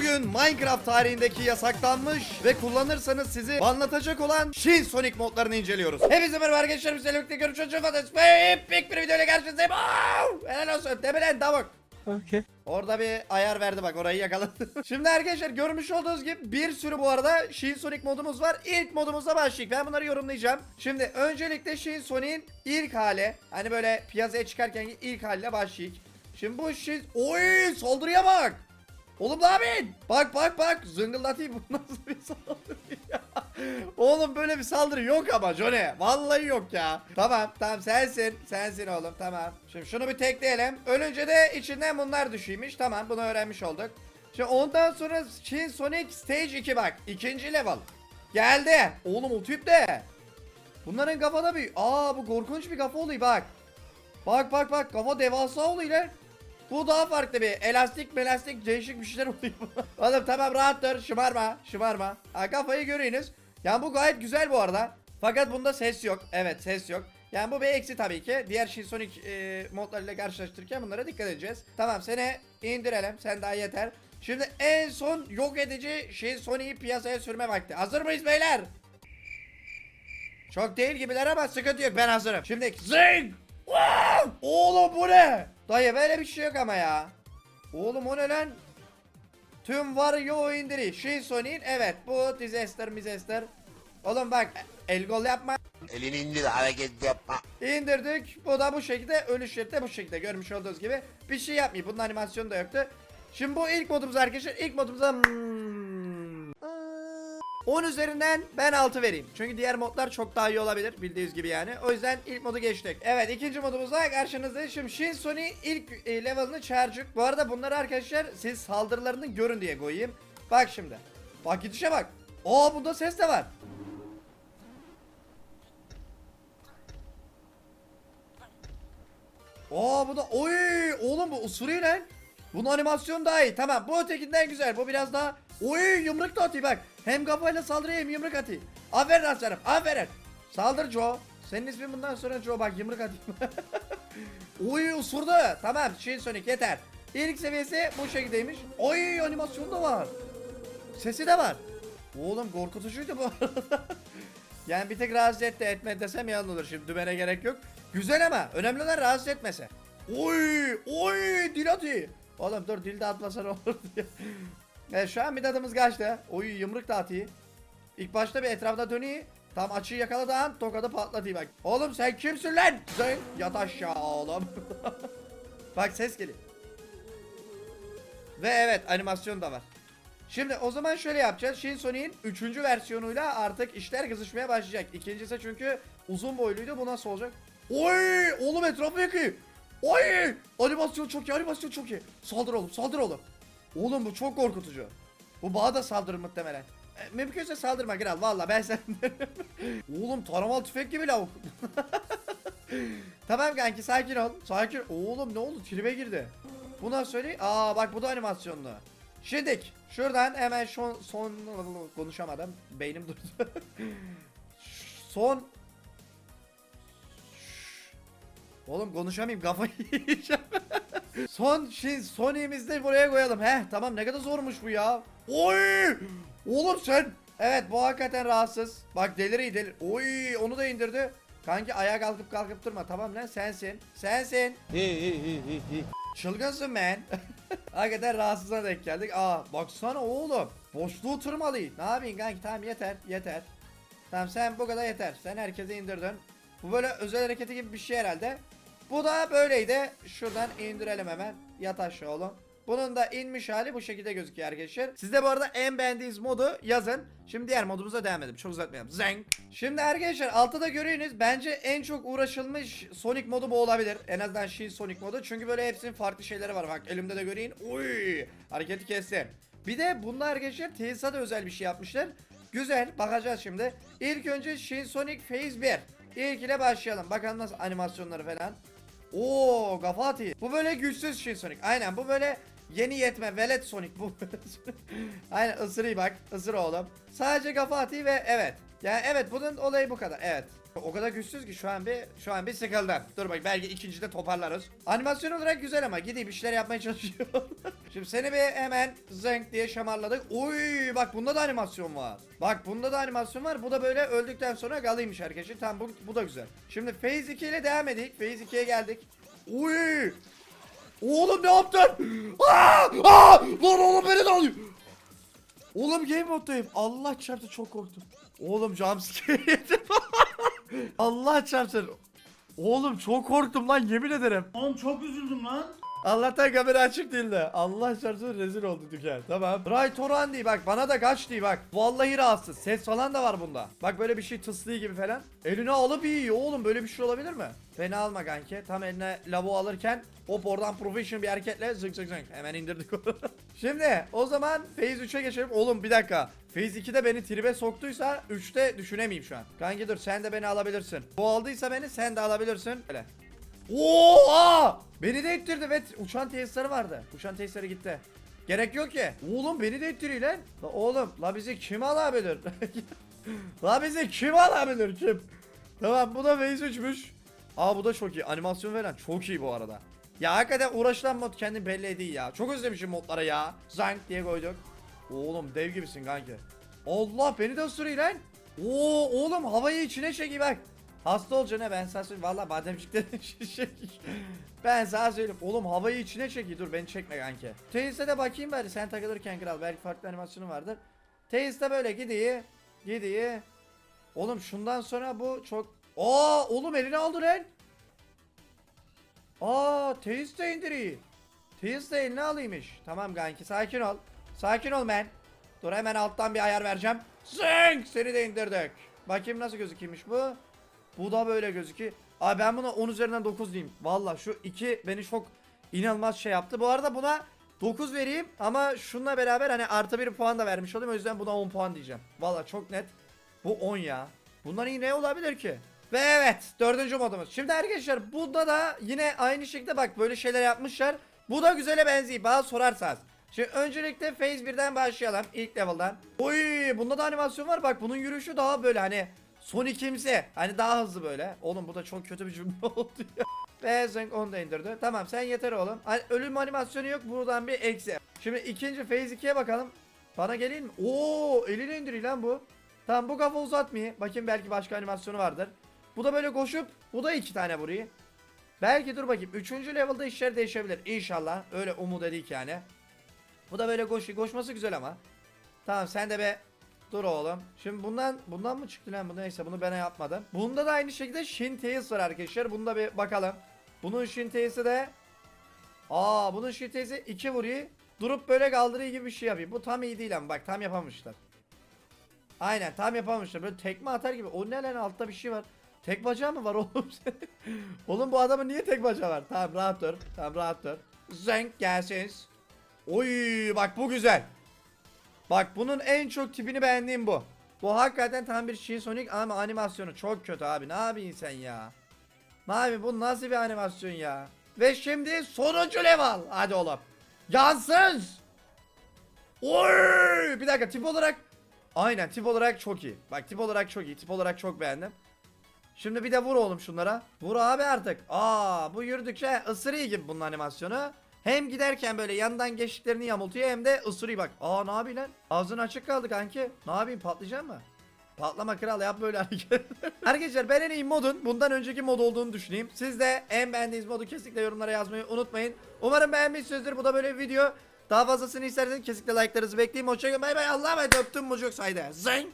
Bugün Minecraft tarihindeki yasaklanmış ve kullanırsanız sizi anlatacak olan Shin Sonic modlarını inceliyoruz. Hepinize merhaba arkadaşlar. Biz birlikte görüşürüz. Fazla bir videoyla karşınızdayım. Helal olsun. Demelen davuk. Okay. Orada bir ayar verdi bak orayı yakaladım. Şimdi arkadaşlar görmüş olduğunuz gibi bir sürü bu arada Shin Sonic modumuz var. İlk modumuzla başlayalım. Ben bunları yorumlayacağım. Şimdi öncelikle Shin Sonic'in ilk hali. Hani böyle piyasaya çıkarken ilk haliyle başlayalım. Şimdi bu Shin... Oy saldırıya bak. Oğlum ne? Bak bak bak zıngıldatayım bu nasıl bir saldırı ya? Oğlum böyle bir saldırı yok ama Johnny. Vallahi yok ya. Tamam tamam sensin. Sensin oğlum tamam. Şimdi şunu bir tekleyelim. Ölünce de içinden bunlar düşüyormuş. Tamam bunu öğrenmiş olduk. Şimdi ondan sonra Shin Sonic Stage 2 bak. ikinci level. Geldi. Oğlum o tip de. Bunların kafada bir... Aa bu korkunç bir kafa oluyor bak. Bak bak bak kafa devasa oluyor. Bu daha farklı bir elastik melastik değişik bir şeyler oluyor. Oğlum tamam rahat dur şımarma şımarma. Ha, kafayı görüyorsunuz. Yani bu gayet güzel bu arada. Fakat bunda ses yok. Evet ses yok. Yani bu bir eksi tabii ki. Diğer Shinsonic e, modlarıyla karşılaştırırken bunlara dikkat edeceğiz. Tamam seni indirelim. Sen daha yeter. Şimdi en son yok edici Shinsonic'i piyasaya sürme vakti. Hazır mıyız beyler? Çok değil gibiler ama sıkıntı yok ben hazırım. Şimdi zing! Oğlum bu ne? Dayı böyle bir şey yok ama ya. Oğlum o ne lan? Tüm var yo indiri. Shinsonin evet bu disaster misaster. Oğlum bak el gol yapma. Elini indir hareket yapma. İndirdik. Bu da bu şekilde ölüş yeri de bu şekilde görmüş olduğunuz gibi. Bir şey yapmıyor. Bunun animasyonu da yoktu. Şimdi bu ilk modumuz arkadaşlar. İlk modumuza hmm, 10 üzerinden ben 6 vereyim. Çünkü diğer modlar çok daha iyi olabilir bildiğiniz gibi yani. O yüzden ilk modu geçtik. Evet ikinci modumuzda karşınızda şimdi Shin Sony ilk e, level'ını çağıracak. Bu arada bunları arkadaşlar siz saldırılarını görün diye koyayım. Bak şimdi. Bak gidişe bak. Aa bunda ses de var. Aa bu da oy oğlum bu usuruyor lan. Bunun animasyonu daha iyi. Tamam bu ötekinden güzel. Bu biraz daha oy yumruk da atıyor bak. Hem kafayla saldırıyor hem yumruk atıyor. Aferin aslanım aferin. Saldır Joe. Senin ismin bundan sonra Joe bak yumruk atayım. oy usurdu. Tamam Shin Sonic yeter. İlk seviyesi bu şekildeymiş. Oy animasyon da var. Sesi de var. Oğlum korkutucuydu bu yani bir tek rahatsız etti etme desem yalan olur şimdi dümene gerek yok. Güzel ama önemli olan rahatsız etmese. Oy oy dil atıyor. Oğlum dur dil de atmasa ne olur diye. Evet şu an bir tadımız kaçtı. Oy yumruk da atıyor. İlk başta bir etrafta dönüyor. Tam açıyı yakaladığı an tokadı patlatıyor bak. Oğlum sen kimsin lan? Sen yat aşağı oğlum. bak ses geliyor. Ve evet animasyon da var. Şimdi o zaman şöyle yapacağız. Shin Sonic'in 3. versiyonuyla artık işler kızışmaya başlayacak. İkincisi çünkü uzun boyluydu. Bu nasıl olacak? Oy! Oğlum etrafı yakıyor. Oy! Animasyon çok iyi, animasyon çok iyi. Saldır oğlum, saldır oğlum. Oğlum bu çok korkutucu. Bu bağa da saldırır muhtemelen. E, mümkünse saldırma kral valla ben sen. oğlum taramalı tüfek gibi lavuk. tamam kanki sakin ol. Sakin. Oğlum ne oldu? Tribe girdi. Bu nasıl söyleyeyim? Aa bak bu da animasyonlu. Şimdik şuradan hemen son, son konuşamadım. Beynim durdu. son Oğlum konuşamayayım kafayı yiyeceğim. son şey Sony'mizi buraya koyalım. Heh tamam ne kadar zormuş bu ya. Oy! Oğlum sen. Evet bu hakikaten rahatsız. Bak deliriyor delir. Oy onu da indirdi. Kanki ayağa kalkıp kalkıp durma tamam lan sensin. Sensin. Çılgınsın man. Hakikaten rahatsızına denk geldik. Aa baksana oğlum. Boşluğu tırmalı. Ne yapayım kanki tamam yeter yeter. Tamam sen bu kadar yeter. Sen herkese indirdin. Bu böyle özel hareketi gibi bir şey herhalde. Bu da böyleydi. Şuradan indirelim hemen. Yat aşağı oğlum. Bunun da inmiş hali bu şekilde gözüküyor arkadaşlar. Siz de bu arada en beğendiğiniz modu yazın. Şimdi diğer modumuza devam edelim. Çok uzatmayalım. Zeng. Şimdi arkadaşlar altta da görüyorsunuz. Bence en çok uğraşılmış Sonic modu bu olabilir. En azından Shin Sonic modu. Çünkü böyle hepsinin farklı şeyleri var. Bak elimde de göreyim. Uy! Hareketi kestim. Bir de bunlar arkadaşlar tesisata özel bir şey yapmışlar. Güzel. Bakacağız şimdi. İlk önce Shin Sonic Phase 1. İlk ile başlayalım. Bakalım nasıl animasyonları falan. Oo Gafati. Bu böyle güçsüz Shin Sonic. Aynen bu böyle Yeni yetme velet Sonic bu. Aynen ısırayım bak. Isır oğlum. Sadece atayım ve evet. Yani evet bunun olayı bu kadar. Evet. O kadar güçsüz ki şu an bir şu an bir sıkıldım. Dur bak belki ikincide toparlarız. Animasyon olarak güzel ama gideyim bir şeyler yapmaya çalışıyorum. Şimdi seni bir hemen zınk diye şamarladık. Uy bak bunda da animasyon var. Bak bunda da animasyon var. Bu da böyle öldükten sonra galıymış arkadaşlar. Tamam bu, bu da güzel. Şimdi Phase 2 ile devam edik. Phase 2'ye geldik. Uy! Oğlum ne yaptın? Aa! Aa! Lan oğlum beni de alıyor. Oğlum game moddayım. Allah çarptı çok korktum. Oğlum jumpscare yedim. Allah çarpsın. Oğlum çok korktum lan yemin ederim. Oğlum çok üzüldüm lan. Allah'tan kamera açık değildi. Allah çarpsın rezil oldu dükkan. Tamam. Ray Toran diye bak bana da kaç diye bak. Vallahi rahatsız. Ses falan da var bunda. Bak böyle bir şey tıslığı gibi falan. Eline alıp yiyor oğlum böyle bir şey olabilir mi? Beni alma kanki. Tam eline lavu alırken hop oradan professional bir hareketle zık zık zık. Hemen indirdik onu. Şimdi o zaman Phase 3'e geçelim. Oğlum bir dakika. Phase 2'de beni tribe soktuysa 3'te düşünemeyeyim şu an. Kanki dur sen de beni alabilirsin. Bu aldıysa beni sen de alabilirsin. Öyle. Oha! Beni de ittirdi ve uçan tesisleri vardı. Uçan tesisleri gitti. Gerek yok ki. Oğlum beni de ittiriyor lan. La oğlum la bizi kim alabilir? la bizi kim alabilir kim? Tamam bu da Phase 3'müş. Aa bu da çok iyi. Animasyon veren çok iyi bu arada. Ya hakikaten uğraşılan mod kendini belli ediyor ya. Çok özlemişim modlara ya. Zank diye koyduk. Oğlum dev gibisin kanki. Allah beni de ısırıyor lan. Oo oğlum havayı içine çekiyor bak. Hasta olacağına ben sana söyleyeyim. Valla bademciklerin şişecek. Ben sana söyleyeyim. Oğlum havayı içine çekiyor. Dur beni çekme kanki. Teis'e de bakayım bari sen takılırken kral. Belki farklı animasyonu vardır. Teis'te böyle gidiyor. Gidiyor. Oğlum şundan sonra bu çok... Aa oğlum elini aldı lan. Aa Teis de indiriyor. Teis de eline alıymış. Tamam kanki sakin ol. Sakin ol men. Dur hemen alttan bir ayar vereceğim. Zınk seni de indirdik. Bakayım nasıl gözüküyormuş bu. Bu da böyle gözüküyor. Abi ben buna 10 üzerinden 9 diyeyim. Valla şu iki beni çok inanılmaz şey yaptı. Bu arada buna 9 vereyim ama şununla beraber hani artı bir puan da vermiş olayım. O yüzden buna 10 puan diyeceğim. Valla çok net. Bu 10 ya. Bundan iyi ne olabilir ki? Ve evet dördüncü modumuz. Şimdi arkadaşlar burada da yine aynı şekilde bak böyle şeyler yapmışlar. Bu da güzele benziyor bana sorarsanız. Şimdi öncelikle Phase 1'den başlayalım ilk level'dan. Oy bunda da animasyon var bak bunun yürüyüşü daha böyle hani Sonic kimse hani daha hızlı böyle. Oğlum bu da çok kötü bir cümle oldu ya. Ve Zeng onu da indirdi. Tamam sen yeter oğlum. Hani ölüm animasyonu yok buradan bir eksi. Şimdi ikinci Phase 2'ye bakalım. Bana gelin mi? Oo eliyle indiriyor lan bu. Tamam bu kafa uzatmayı. Bakayım belki başka animasyonu vardır. Bu da böyle koşup bu da iki tane vuruyor. Belki dur bakayım. Üçüncü level'da işler değişebilir. İnşallah. Öyle umut edik yani. Bu da böyle koşuyor. Koşması güzel ama. Tamam sen de be Dur oğlum. Şimdi bundan bundan mı çıktı lan bu neyse bunu ben yapmadım. Bunda da aynı şekilde Shin Tails var arkadaşlar. Bunda bir bakalım. Bunun Shin Tails'i de Aa bunun Shin Tails'i 2 vuruyor. Durup böyle kaldırıyor gibi bir şey yapıyor. Bu tam iyi değil ama bak tam yapamamışlar. Aynen tam yapamamışlar. Böyle tekme atar gibi. O ne lan altta bir şey var. Tek bacağı mı var oğlum senin? oğlum bu adamın niye tek bacağı var? Tamam rahat dur. Tamam rahat dur. Zenk gelsiniz. Oy bak bu güzel. Bak bunun en çok tipini beğendiğim bu. Bu hakikaten tam bir Shin Sonic ama animasyonu çok kötü abi. Ne yapıyorsun sen ya? Abi bu nasıl bir animasyon ya? Ve şimdi sonuncu level. Hadi oğlum. Yansız. Oy! Bir dakika tip olarak Aynen tip olarak çok iyi. Bak tip olarak çok iyi. Tip olarak çok beğendim. Şimdi bir de vur oğlum şunlara. Vur abi artık. Aa bu yürüdükçe ısırıyor gibi bunun animasyonu. Hem giderken böyle yandan geçtiklerini yamultuyor hem de ısırıyor bak. Aa ne yapayım lan? Ağzın açık kaldı kanki. Ne yapayım patlayacak mı? Patlama kral yap böyle hareket. Arkadaşlar ben en iyi modun bundan önceki mod olduğunu düşüneyim. Siz de en beğendiğiniz modu kesinlikle yorumlara yazmayı unutmayın. Umarım beğenmişsinizdir. Bu da böyle bir video. Daha fazlasını isterseniz kesinlikle like'larınızı bekleyeyim. Hoşçakalın. Bay bay. Allah'a emanet öptüm. Mucuk saydı. Zing.